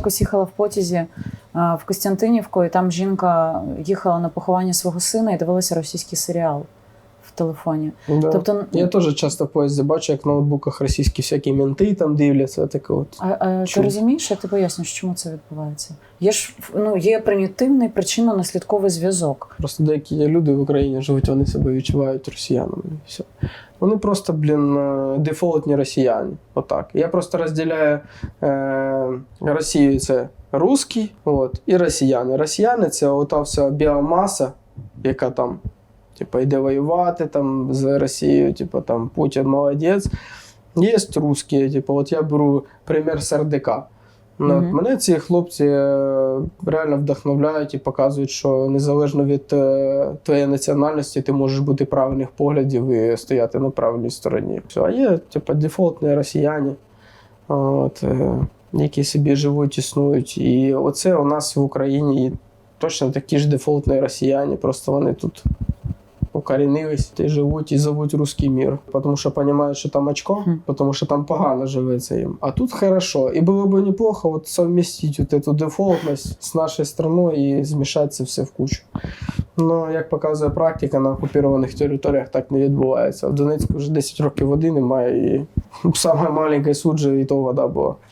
якось їхала в потязі в Костянтинівку, і там жінка їхала на поховання свого сина і дивилася російський серіал телефоні. Да. Тобто, Я теж часто в поїзді бачу, як на ноутбуках російські всякі менти там дивляться. Таке от. а, а ти розумієш, як ти пояснюєш, чому це відбувається? Є ж ну, є примітивний причинно-наслідковий зв'язок. Просто деякі люди в Україні живуть, вони себе відчувають росіянами. І все. Вони просто, блін, е, дефолтні росіяни. Отак. Я просто розділяю е, Росію це русські от, і росіяни. Росіяни це ота вся біомаса, яка там типу, йде воювати там, з Росією, типу, там Путін молодець. Є русські, типу, от я беру примір. Ну, от Мгм. Мене ці хлопці е, реально вдохновляють і показують, що незалежно від е, твоєї національності ти можеш бути правильних поглядів і стояти на правильній стороні. Все, а є типу, дефолтні росіяни, от, які собі живуть, існують. І оце у нас в Україні точно такі ж дефолтні росіяни, просто вони тут укорінились і живуть і зовуть русський мір, тому що розуміють, що там очко, тому що там погано живеться їм. А тут хорошо. І було б неплохо от совмістити от эту дефолтність з нашою страною і змішати це все в кучу. Ну, як показує практика, на окупованих територіях так не відбувається. В Донецьку вже 10 років води немає, і саме маленьке суджа і то вода була.